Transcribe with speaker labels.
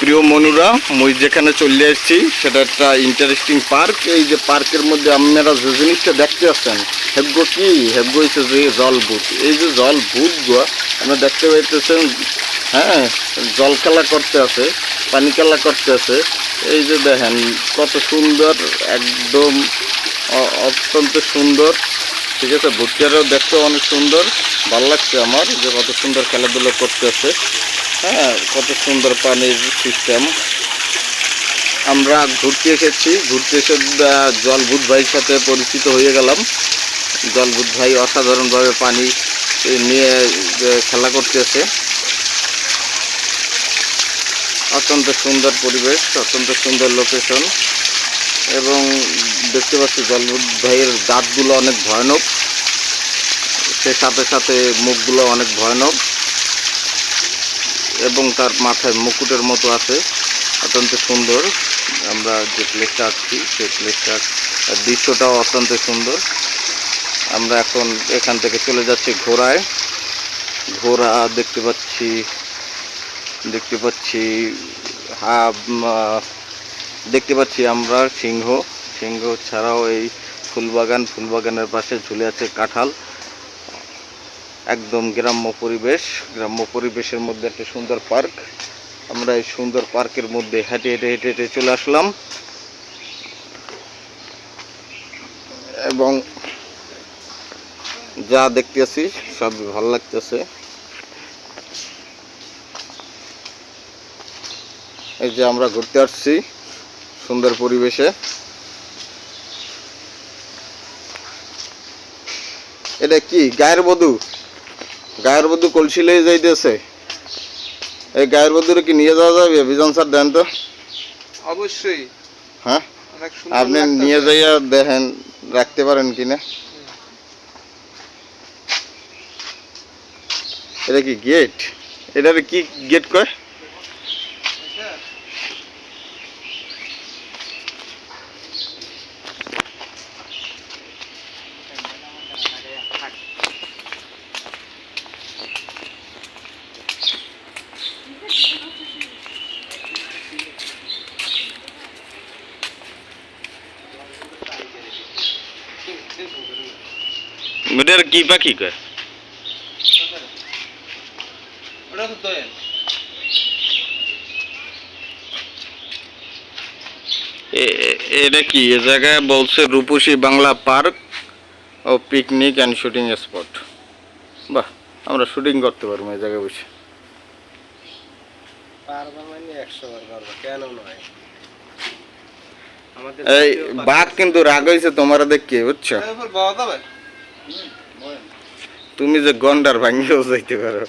Speaker 1: প্রিয় মনুরা, মুই যেখানে চলে এসেছি সেটা একটা ইন্টারেস্টিং পার্ক এই যে পার্কের মধ্যে আপনারা যে জিনিসটা দেখতে পাচ্ছেন হেবগো কি? হেবগো হচ্ছে যে জল ভূত এই যে জল ভূত গো আমরা দেখতে পাইতেছেন হ্যাঁ জল খেলা করতে আছে পানি খেলা করতে আছে। এই যে দেখেন, কত সুন্দর, একদম অত্যন্ত সুন্দর। ঠিক আছে, ভুট্টারও দেখতে অনেক সুন্দর। ভালো লাগছে আমার যে কত সুন্দর খেলাধুলো করতেছে হ্যাঁ কত সুন্দর পানির সিস্টেম আমরা ঘুরতে এসেছি, ঘুরতে এসে জলভূত ভাইয়ের সাথে পরিচিত হয়ে গেলাম। জলভূত ভাই অসাধারণভাবে পানি নিয়ে খেলা করতেছে। অত্যন্ত সুন্দর পরিবেশ, অত্যন্ত সুন্দর লোকেশন এবং দেখতে পাচ্ছি জলভূত ভাইয়ের দাঁতগুলো অনেক ভয়ানক, সে সাথে সাথে মুখগুলো অনেক ভয়ানক। এবং তার মাথায় মুকুটের মতো আছে। অত্যন্ত সুন্দর। আমরা যে প্লেসটা আসছি সেই প্লেসটার দৃশ্যটাও অত্যন্ত সুন্দর। আমরা এখন এখান থেকে চলে যাচ্ছি ঘোড়ায়। ঘোড়া দেখতে পাচ্ছি দেখতে পাচ্ছি হা দেখতে পাচ্ছি আমরা সিংহ। সিংহ ছাড়াও এই ফুলবাগান, ফুলবাগানের পাশে ঝুলে আছে কাঁঠাল। একদম গ্রাম্য পরিবেশ, গ্রাম্য পরিবেশের মধ্যে একটা সুন্দর পার্ক। আমরা এই সুন্দর পার্কের মধ্যে হেঁটে হেঁটে হেঁটে হেঁটে চলে আসলাম। এবং যা দেখতেছি সব ভালো লাগতেছে। এই যে আমরা ঘুরতে আসছি সুন্দর পরিবেশে। এটা কি? গায়ের বধূ গায়ের বধু কলসি লয়ে যাইতেছে। এই গায়ের বধুরে কি নিয়ে যাওয়া যাবে? বিজন স্যার দেন তো।
Speaker 2: অবশ্যই।
Speaker 1: হ্যাঁ? আপনি নিয়ে যাইয়া দেখেন রাখতে পারেন কিনা এটা কি গেট এটার কি গেট কয়? এটার কি পাখি কয়?
Speaker 2: ওটা তো দোয়েল
Speaker 1: এ- এ- এটা কি? এ জায়গায় বলছে রূপসী বাংলা পার্ক ও পিকনিক অ্যান্ড শুটিং স্পট বাহ আমরা শুটিং করতে পারব এই জায়গায় বসে।
Speaker 2: মানে
Speaker 1: এই বাঘ কিন্তু রাগ হয়েছে তোমার দেখে বুঝছ? তুমি যে গন্ডার ভাঙিয়েও যাইতে পারো।